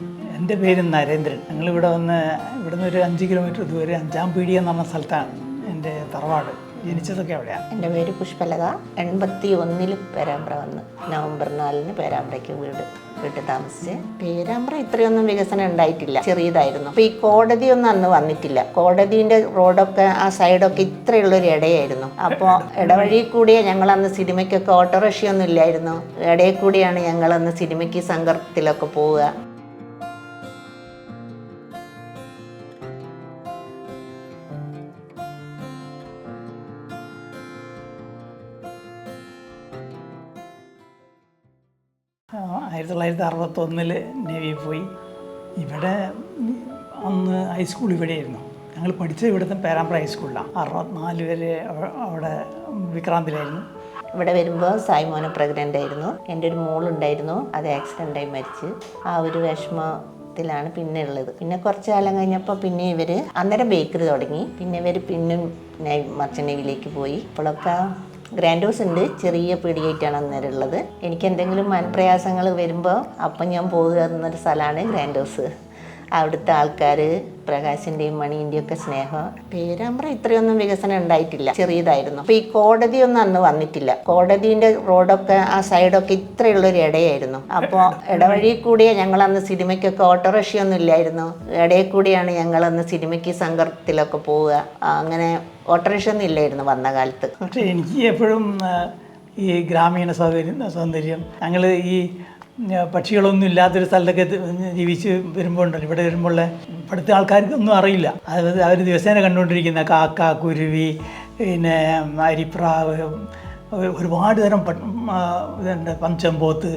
എന്റെ പേര് നരേന്ദ്രൻ. ഞങ്ങളിവിടെ വന്ന് ഇവിടുന്ന് ഒരു അഞ്ച് കിലോമീറ്റർ ദൂരെ അഞ്ചാം പീടിക എന്ന് പറഞ്ഞ സ്ഥലത്താണ് എന്റെ തറവാട്. ജനിച്ചതൊക്കെ അവിടെയാണ്. എന്റെ പേര് പുഷ്പലത. എൺപത്തി ഒന്നിൽ പേരാമ്പ്ര വന്ന്. നവംബർ നാലിന് പേരാമ്പ്രയ്ക്ക് വീട് വീട്ടിൽ താമസിച്ച്. പേരാമ്പ്ര ഇത്രയൊന്നും വികസനം ഉണ്ടായിട്ടില്ല. ചെറിയതായിരുന്നു. അപ്പോൾ ഈ കോടതിയൊന്നും അന്ന് വന്നിട്ടില്ല. കോടതിന്റെ റോഡൊക്കെ ആ സൈഡൊക്കെ ഇത്രയുള്ളൊരു ഇടയായിരുന്നു. അപ്പോൾ ഇടവഴി കൂടിയേ ഞങ്ങളന്ന് സിനിമയ്ക്കൊക്കെ ഓട്ടോറിക്ഷയൊന്നും ഇല്ലായിരുന്നു. ഇടയിൽ കൂടിയാണ് ഞങ്ങളന്ന് സിനിമയ്ക്ക് സംഘത്തിലൊക്കെ പോവുക. ആയിരത്തി തൊള്ളായിരത്തി അറുപത്തൊന്നിൽ നേവിയിൽ പോയി. ഇവിടെ അന്ന് ഹൈസ്കൂൾ ഇവിടെയായിരുന്നു. ഞങ്ങൾ പഠിച്ചത് ഇവിടുത്തെ പേരാമ്പ്ര ഹൈസ്കൂളിലാണ് അറുപത്തിനാല് വരെ അവിടെ വിക്രാന്തിലായിരുന്നു. ഇവിടെ വരുമ്പോൾ സായ്മോന പ്രഗ്നന്റ് ആയിരുന്നു. എന്റെ ഒരു മോളുണ്ടായിരുന്നു. അത് ആക്സിഡന്റ് ആയി മരിച്ച്. ആ ഒരു വിഷമത്തിലാണ് പിന്നെ ഉള്ളത്. പിന്നെ കുറച്ച് കാലം കഴിഞ്ഞപ്പോൾ പിന്നെ ഇവർ അന്നേരം ബേക്കറി തുടങ്ങി. പിന്നെ ഇവർ പിന്നെ മർച്ചനേവിലേക്ക് പോയി. ഇപ്പോഴൊക്കെ ഗ്രാൻഡ് ഹൗസ് ഉണ്ട് ചെറിയ പീടികയായിട്ടാണ് അന്നേരം ഉള്ളത്. എനിക്ക് എന്തെങ്കിലും മനപ്രയാസങ്ങൾ വരുമ്പോൾ അപ്പം ഞാൻ പോകുക എന്നൊരു സ്ഥലമാണ് ഗ്രാൻഡ് ഹൗസ് അവിടുത്തെ ആൾക്കാർ പ്രകാശിന്റെയും മണീന്റെയും ഒക്കെ സ്നേഹം. പേരാമ്പ്ര ഇത്രയൊന്നും വികസനം ഉണ്ടായിട്ടില്ല. ചെറിയതായിരുന്നു. അപ്പോൾ ഈ കോടതിയൊന്നും അന്ന് വന്നിട്ടില്ല. കോടതിന്റെ റോഡൊക്കെ ആ സൈഡൊക്കെ ഇത്രയുള്ളൊരു ഇടയായിരുന്നു. അപ്പോൾ ഇടവഴി കൂടിയ ഞങ്ങൾ അന്ന് സിനിമയ്ക്കൊക്കെ ഓട്ടോറിക്ഷയൊന്നും ഇല്ലായിരുന്നു. ഇടയിൽ കൂടിയാണ് ഞങ്ങൾ അന്ന് സിനിമയ്ക്ക് സംഘത്തിലൊക്കെ പോവുക. അങ്ങനെ ഓട്ടോറിക്ഷ ഒന്നും ഇല്ലായിരുന്നു വന്ന കാലത്ത്. പക്ഷേ എനിക്ക് എപ്പോഴും ഈ ഗ്രാമീണ സൗകര്യം സൗന്ദര്യം ഞങ്ങൾ ഈ പക്ഷികളൊന്നും ഇല്ലാത്തൊരു സ്ഥലത്തൊക്കെ ജീവിച്ച് വരുമ്പോൾ ഉണ്ടല്ലോ ഇവിടെ വരുമ്പോൾ ഇവിടുത്തെ ആൾക്കാർക്കൊന്നും അറിയില്ല. അതായത് അവർ ദിവസേന കണ്ടുകൊണ്ടിരിക്കുന്ന കാക്ക കുരുവി പിന്നെ അരിപ്രാവ് ഒരു- ഒരുപാട് തരം ഇതുണ്ട് പഞ്ചമ്പോത്ത്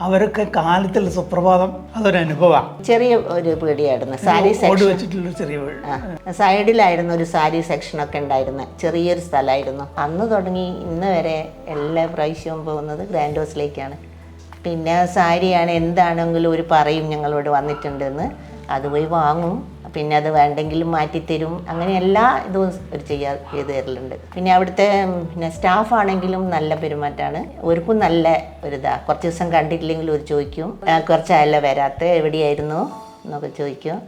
അവരൊക്കെ കാലത്തുള്ള സുപ്രഭാതം അതൊരു അനുഭവമാണ് ചെറിയ ഒരു പീടിയായിരുന്നു സാരി ഓട് സെക്ഷൻ. വെച്ചിട്ടുള്ള ചെറിയ സൈഡിലായിരുന്നു ഒരു സാരി സെക്ഷൻ ഒക്കെ ഉണ്ടായിരുന്നു. ചെറിയൊരു സ്ഥലമായിരുന്നു അന്ന് തുടങ്ങി ഇന്ന് വരെ എല്ലാ പ്രാവശ്യവും പോകുന്നത് ഗ്രാൻഡ് ഹൗസിലേക്കാണ്. പിന്നെ സാരിയാണ് എന്താണെങ്കിലും ഒരു പറയും ഞങ്ങളോട് വന്നിട്ടുണ്ടെന്ന്. അത് പോയി വാങ്ങും. പിന്നെ അത് വേണ്ടെങ്കിലും മാറ്റിത്തരും അങ്ങനെ എല്ലാ ഇതും ഒരു ചെയ്യാ ചെയ്ത് തരലുണ്ട്. പിന്നെ അവിടുത്തെ പിന്നെ സ്റ്റാഫ് ആണെങ്കിലും നല്ല പെരുമാറ്റമാണ്. അവർക്കും നല്ല ഒരിതാ കുറച്ച് ദിവസം കണ്ടിട്ടില്ലെങ്കിൽ ഒരു ചോദിക്കും. കുറച്ചായല്ല വരാത്ത? എവിടെയായിരുന്നു? എന്നൊക്കെ ചോദിക്കും.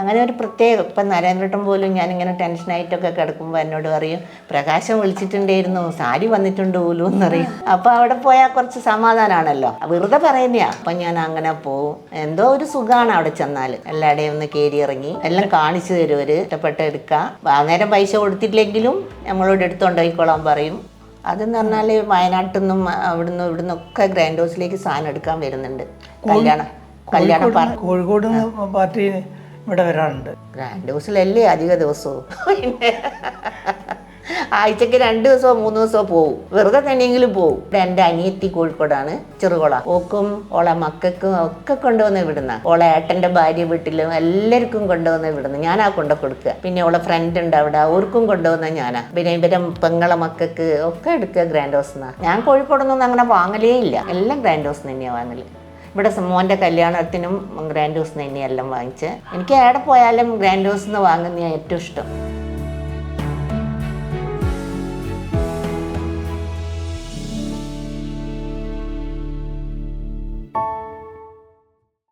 അങ്ങനെ ഒരു പ്രത്യേകം. ഇപ്പം നരേന്ദ്രട്ടൻ പോലും ഞാനിങ്ങനെ ടെൻഷനായിട്ടൊക്കെ കിടക്കുമ്പോൾ എന്നോട് പറയും പ്രകാശം വിളിച്ചിട്ടുണ്ടായിരുന്നു സാരി വന്നിട്ടുണ്ട് പോലും എന്നറിയും അപ്പോൾ അവിടെ പോയാൽ കുറച്ച് സമാധാനമാണല്ലോ വെറുതെ പറയുന്നയാ അപ്പം ഞാൻ അങ്ങനെ പോവും. എന്തോ ഒരു സുഖമാണ് അവിടെ ചെന്നാൽ എല്ലാവരുടെയും ഒന്ന് കയറി ഇറങ്ങി എല്ലാം കാണിച്ചു തരും ഒരു ഇഷ്ടപ്പെട്ട എടുക്കുക അന്നേരം പൈസ കൊടുത്തിട്ടില്ലെങ്കിലും നമ്മളോട് എടുത്തുകൊണ്ടോയിക്കോളാൻ പറയും. അതെന്ന് പറഞ്ഞാൽ വയനാട്ടിൽ നിന്നും അവിടുന്ന് ഇവിടുന്ന് ഒക്കെ ഗ്രാൻഡ് ഹൗസിലേക്ക് സാധനം എടുക്കാൻ വരുന്നുണ്ട്. കല്യാണം കല്യാണം കോഴിക്കോട് പാർട്ടി ഇവിടെ വരാറുണ്ട്. ഗ്രാൻഡ് ഹൗസിലല്ലേ അധിക ദിവസവും? ആഴ്ചക്ക് രണ്ട് ദിവസമോ മൂന്ന് ദിവസമോ പോവും. വെറുതെ തന്നെയെങ്കിലും പോവും. എന്റെ അനിയത്തി കോഴിക്കോടാണ്. ചെറുകുള. ഓക്കും ഓളെ മക്കൾക്കും ഒക്കെ കൊണ്ടുവന്ന് വിടുന്ന. ഓളെ ഏട്ടന്റെ ഭാര്യ വീട്ടിലും എല്ലാവർക്കും കൊണ്ടുവന്ന് വിടുന്നു. ഞാനാ കൊണ്ടു കൊടുക്കുക. പിന്നെ ഓളെ ഫ്രണ്ട് ഉണ്ട് അവിടെ. അവർക്കും കൊണ്ടുവന്ന ഞാനാ. പിന്നെ ഇവരെ പെങ്ങളെ മക്കൾക്ക് ഒക്കെ എടുക്കുക ഗ്രാൻഡ് ഹൗസ് ഞാൻ കോഴിക്കോടൊന്നും അങ്ങനെ വാങ്ങലേ ഇല്ല. എല്ലാം ഗ്രാൻഡ് ഹൗസ് തന്നെയാണ് വാങ്ങൽ. ഇവിടെ മോന്റെ കല്യാണത്തിനും ഗ്രാൻഡ് ഹൗസ് തന്നെയെല്ലാം വാങ്ങിച്ച്. എനിക്ക് എവിടെ പോയാലും ഗ്രാൻഡ് ഹൗസ് നിന്ന് വാങ്ങുന്ന ഏറ്റവും ഇഷ്ടം.